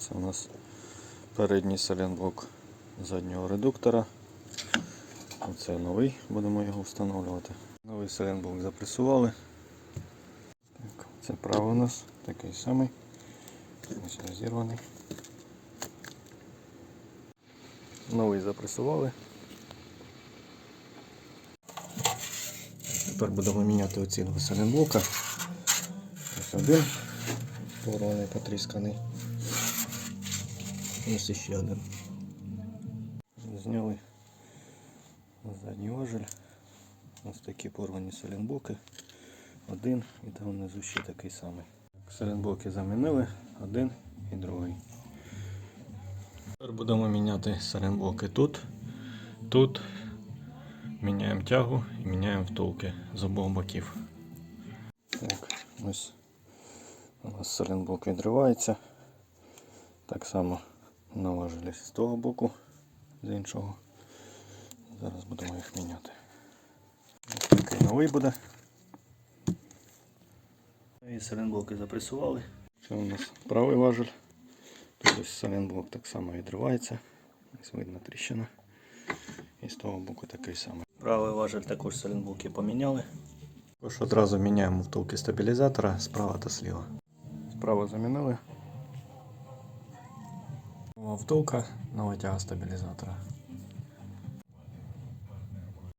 Це у нас передній саленблок заднього редуктора. Оце новий, будемо його встановлювати. Новий саленблок запресували. Так, це правий у нас такий самий. Ось розірваний. Новий запресували. Тепер будемо міняти оці два саленблока. Ось один порваний, потрісканий. Ось ще один. Зняли задній важель. Ось такі порвані саленблоки. Один і там внизу ще такий самий. Саленблоки замінили, один і другий. Тепер будемо міняти саленблоки тут, тут. Міняємо тягу і міняємо втулки з обох боків. Так, ось у нас саленблок відривається. Так само наважили з того боку, з іншого. Зараз будемо їх міняти. Ось такий новий буде. І саленблоки запресували. Це у нас правий важель. Тут ось саленблок так само відривається. Ось видно тріщина. І з того боку такий самий. Правий важель також саленблоки поміняли. Також одразу міняємо втулки стабілізатора справа та зліва. Справа замінили. Втулка, нового тяга стабілізатора.